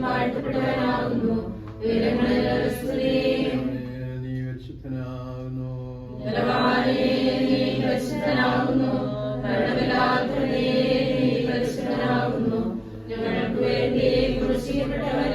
വാഴ്ത്തപ്പെട്ടവനാകുന്നു. ഉയരങ്ങളിൽ സ്തുതി. നീ. ഞങ്ങൾക്ക് വേണ്ടി ക്രൂശിക്കപ്പെട്ടവനേ,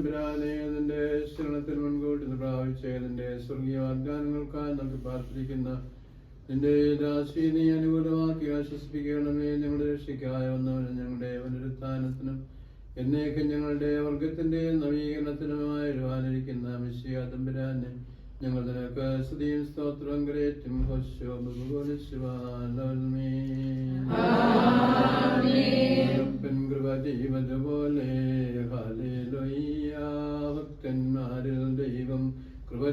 വിശ്വാദിബിരാനെ ശരണത്തിൽ മുൻകൂട്ടി പ്രാപിച്ച സ്വർഗീയ വാഗ്ദാനങ്ങൾക്കായി നമുക്ക് പ്രാർത്ഥിക്കുന്ന നിന്റെ നീ അനുകൂലമാക്കി ആശ്വസിപ്പിക്കണമേ. ഞങ്ങളുടെ രക്ഷയ്ക്കായ വന്നവനും ഞങ്ങളുടെ പുനരുത്ഥാനത്തിനും എന്നേക്കും ഞങ്ങളുടെ വർഗത്തിന്റെ നവീകരണത്തിനുമായി വരുവാനിരിക്കുന്ന മിശ്യ തമ്പുരാനെ ഞങ്ങൾ നിനക്ക് സ്തുതിയും സ്തോത്രവും കരേറ്റും ഹോശോ കൃപ ചെയ്യുന്നതുപോലെ ഹാലേലൂയ കൃപ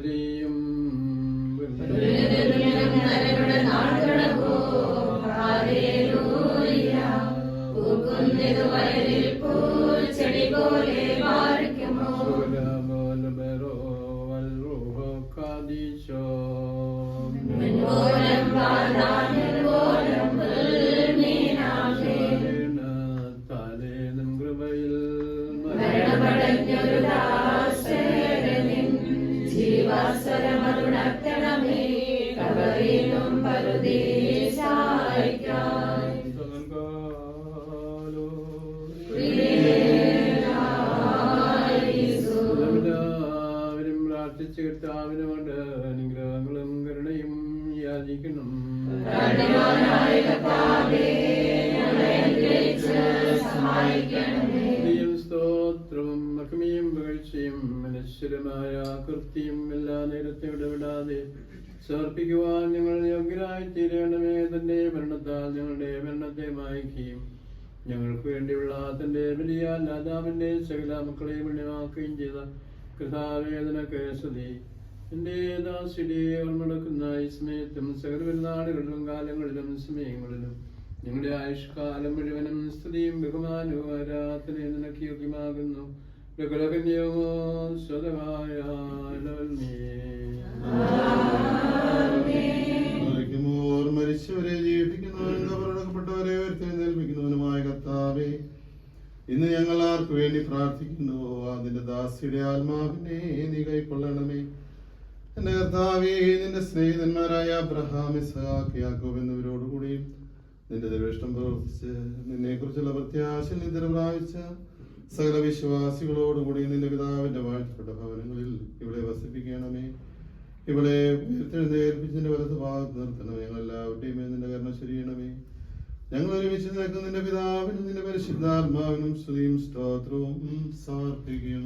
പ്രാർത്ഥിച്ചു കിട്ടാവിനുകൊണ്ട് അനുഗ്രഹങ്ങളും കരുണയും യാചിക്കണം. സ്തോത്രവും മഹിമയും വീഴ്ചയും അനശ്വരമായ കൃത്യം എല്ലാ നേരത്തെ ഇടപെടാതെ സമർപ്പിക്കുവാൻ ഞങ്ങൾ യോഗ്യരായി തീരണമേ. തന്റെ മരണത്താൽ ഞങ്ങളുടെ മരണത്തെ മായ്ക്കുകയും ഞങ്ങൾക്ക് വേണ്ടിയുള്ള തന്റെ വലിയ ലാതാവിന്റെ സകല മക്കളെയും പുണ്യമാക്കുകയും ചെയ്ത കൃതാവേദന കേസതി. എന്റെ ദാസിനെ ഓർമ്മടക്കുന്ന ഈ സമയത്തും സകല പെരുന്നാളുകളിലും കാലങ്ങളിലും സമയങ്ങളിലും നിങ്ങളുടെ ആയുഷ്കാലം മുഴുവനും സ്ത്രീയും ബഹുമാനവും ആരാധന നിനക്ക് യോഗ്യമാകുന്നു. ലഘുലകന്യമോ സ്വതമായ ഇന്ന് ഞങ്ങൾ ആർക്ക് വേണ്ടി പ്രാർത്ഥിക്കുന്നു അതിന്റെ ദാസിയുടെ ആത്മാവിനെ നീ കൈക്കൊള്ളണമേ. എന്റെ കർത്താവേ നിന്റെ സ്നേഹിതന്മാരായ അബ്രഹാം ഇസ്ഹാക്ക് യാക്കോബ് എന്നിവരോടുകൂടിയും നിന്റെ ദൈവഷ്ടം പ്രവർത്തിച്ച് നിന്നെ കുറിച്ചുള്ള പ്രത്യാശ നിദ്ര പ്രാപിച്ച സകല വിശ്വാസികളോടുകൂടി നിന്റെ പിതാവിന്റെ വാഴ്ചപ്പെട്ട ഭവനങ്ങളിൽ ഇവിടെ വസിപ്പിക്കണമേ. ഇവിടെ ഉയർത്തെഴുന്നേൽപ്പിച്ചതിന്റെ വലത്ത് ഭാഗത്ത് നിർത്തണം ഞങ്ങൾ എല്ലാവരുടെയും നിന്റെ കരണം ശരിയണമേ ഞങ്ങൾ ഒരുമിച്ച് നിൽക്കുന്നതിന്റെ പിതാവിനും നിന്റെ പരിശുദ്ധാത്മാവിനും സ്തുതിയും സ്തോത്രവും സമർപ്പിക്കും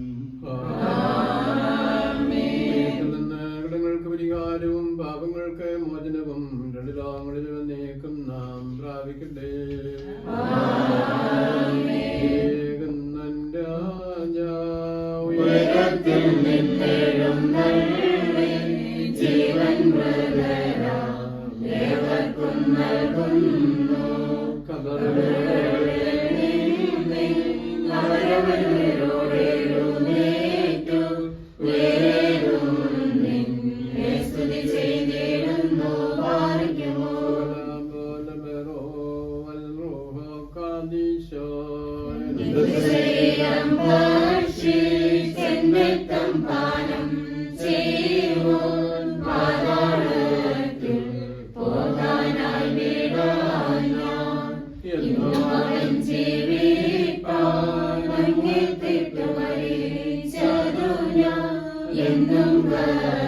കടങ്ങൾക്ക് പരിഹാരവും പാപങ്ങൾക്ക് മോചനവും രണ്ട് ലോകങ്ങളിലും നീക്കും നാം പ്രാപിക്കട്ടെ. Amen.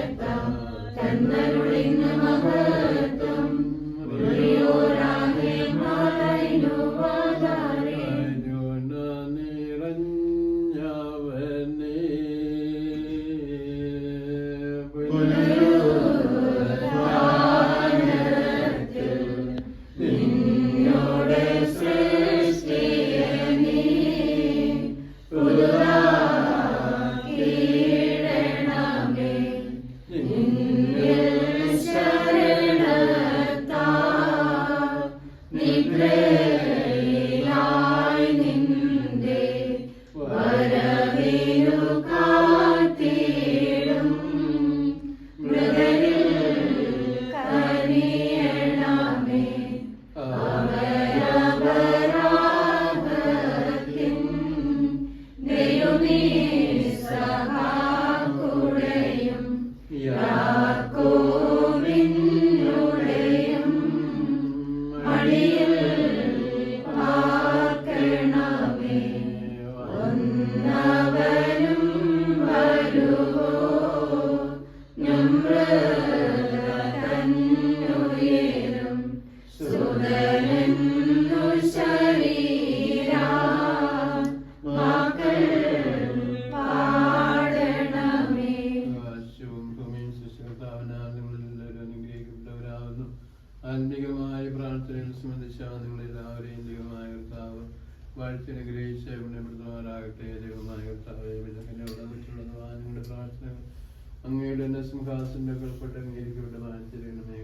തന്നെ സിംഹാസന്റെ കൽപ്പെട്ട് അംഗീകരിക്കപ്പെട്ട വാഴ്ചയിലുമേ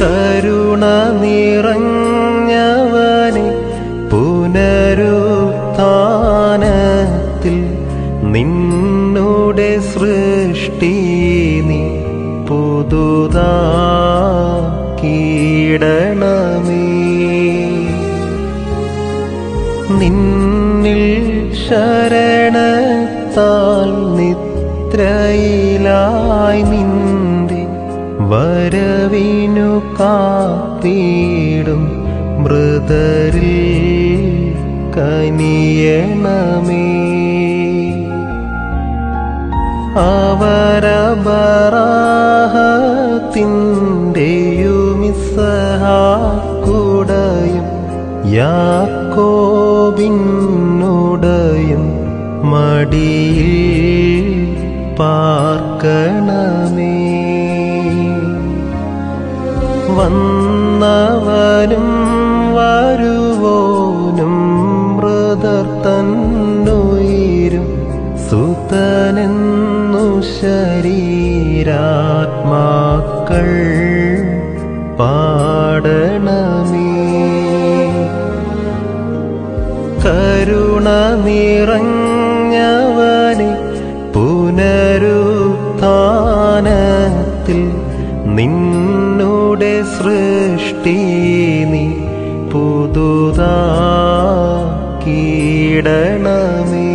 കരുണ നിറഞ്ഞവനെ പുനരുത്ഥാനത്തിൽ നിന്നുടെ സൃഷ്ടി നീ പുതുതാക്കിയിടണമേ നിന്നിൽ ശരണത്താൽ നിദ്രയിലായി നിന്റെ വരവിനു കാത്തിടും മൃതരിൽ കനിയണമേ. അവരബറാഹത്തിന്റെയുമിസഹാക്കുടയും യാക്കോബിന്നുടയും മടിയിൽ പാർക്കണമേ. വന്നവനും വരുവോനും മൃതർ തന്നുയിരും സുതനെന്നു ശരീരാത്മാക്കൾ നിറഞ്ഞവനെ പുനരുത്ഥാനത്തിൽ നിന്നുടെ സൃഷ്ടി നീ പുതുതാ കീടണമേ.